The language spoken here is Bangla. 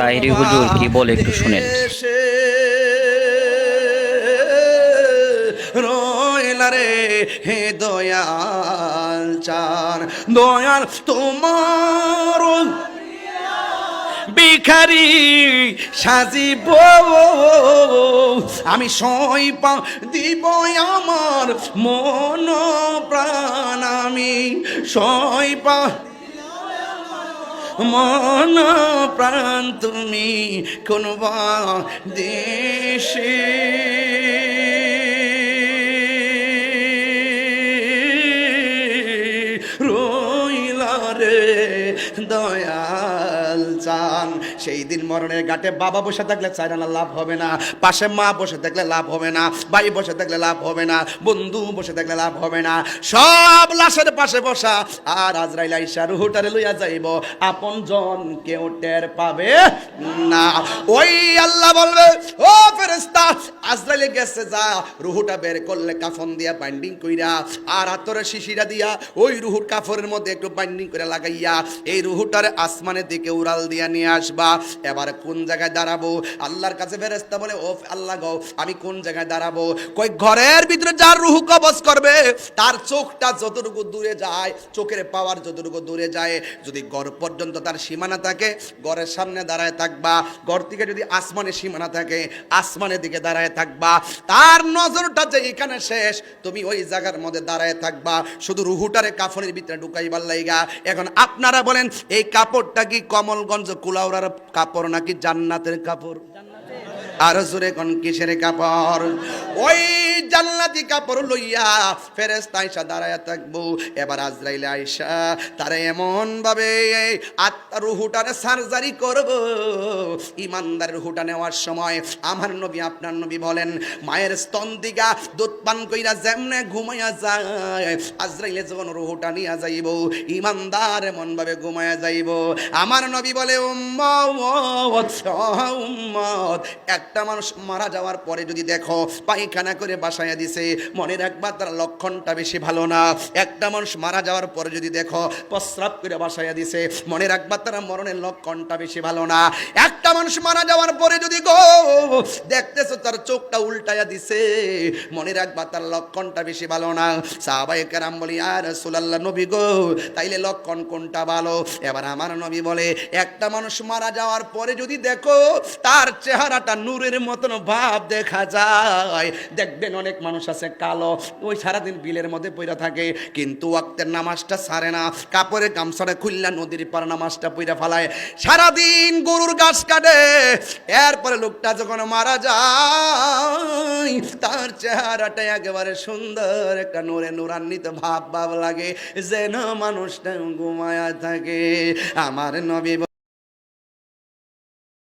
তাহিরি হুজুর কি বলে একটু শুনেন। রে হে দয়াল চান দয়াল তোমার ভিখারি সাজিব। আমি সইপা দিব আমার মন প্রাণ আমি সইপা মন প্রাণ তুমি কোন দেশে। দয়াল চান। সেই দিন মরণের ঘাটে বাবা বসে থাকলে চাইরানা লাভ হবে না। পাশে মা বসে থাকলে লাভ হবে না। ভাই বসে থাকলে লাভ হবে না। বন্ধু বসে থাকলে লাভ হবে না। সব লাশের পাশে বসা। আর আজরাইল আইসা রুহুটারে লইয়া যাইব। আপন জন কেউ টের পাবে না। ওই আল্লাহ বলবে, ও ফেরেস্তা আজরাইলে গেছে যা। রুহুটা বের করলে কাফন দিয়া বাইন্ডিং কইরা, আর আতরে শিশিরা দিয়া ওই রুহুর কাফরের মধ্যে একটু বাইন্ডিং করে লাগাইয়া, এই রুহুটার আসমানের দিকে উড়াল দিয়া নিয়ে আসবা। এবার কোন জায়গায় দাঁড়াবো? আল্লাহর কাছে ফেরেস্তা বলে ও আল্লাহ গো, আমি কোন জায়গায় দাঁড়াবো? কই, ঘরের ভিতরে যার রুহু কবজ করবে, তার চোখটা যতটুকু দূরে যায়, চোখের পাওয়ার যতটুকু দূরে যায়, যদি ঘর পর্যন্ত তার সীমানা থাকে, ঘরের সামনে দাঁড়ায় থাকবা। ঘর থেকে যদি আসমানের সীমানা থাকে, আসমানের দিকে দাঁড়ায় থাকবা। তার নজরটা যে এখানে শেষ, তুমি ওই জায়গার মধ্যে দাঁড়ায় থাকবা। শুধু রুহুটারে কাফনের ভিতরে ঢুকাইবার লাইগা। এখন আপনারা বলেন এই কাপড়টা কি কমলগঞ্জ কুলাউড়ার কাপড় নাকি জান্নাতের কাপড়? আর জোরে কিসের কাপড়? ওই কাপড় লইয়া থাকব। এবার আজরাইলে আইসা তারা এমন ভাবে আত্মা রুহুটারে সার্জারি করব। ইমানদার রুহুটা নেওয়ার সময় আমার নবী, আপনার নবী বলেন, মায়ের স্তন দিগা দুধ পান কইরা যেমনে ঘুমাইয়া যায়, আজরাইলে যখন রুহুটা নিয়া যাইব, ইমানদার এমন ভাবে ঘুমাইয়া যাইব। আমার নবী বলে, উম্মত একটা মানুষ মারা যাওয়ার পরে যদি দেখো, পায়খানা করে বাসায় দিছে, মনে রাখবা তার লক্ষণটা বেশি ভালো না। একটা মানুষ মারা যাওয়ার পরে যদি দেখো, প্রস্রাব করে বাসায় দিছে, মনে রাখবা তার মরণের লক্ষণটা বেশি ভালো না। একটা মানুষ মারা যাওয়ার পরে যদি গো, দেখতেছো তার চোখটা উল্টায়া দিছে, মনে রাখবা তার লক্ষণটা বেশি ভালো না। সাহাবায়ে কেরাম বলি আর রাসূলুল্লাহ, নবী গো, তাইলে লক্ষণ কোনটা ভালো? এবার আমার নবী বলে, একটা মানুষ মারা যাওয়ার পরে যদি দেখো, তার চেহারাটা নূরের মতন ভাব দেখা যায়। দেখবেন অনেক মানুষ আছে কালো, ওই সারাদিন বিলের মধ্যে পইরা থাকে, কিন্তু ওয়াক্তের নামাজটা সারে না। কাপড়ের গামছাটা খুললা নদীর পার নামাজটা পইরা ফালায়। সারাদিন গরুর গাছ কাটে। এরপরে লোকটা যখন মারা যায় তার চেহারাটা একেবারে সুন্দর, একটা নোরে নোরান্বিত ভাব ভাব লাগে। যেন মানুষটা ঘুমায়া থাকে। আমার নবী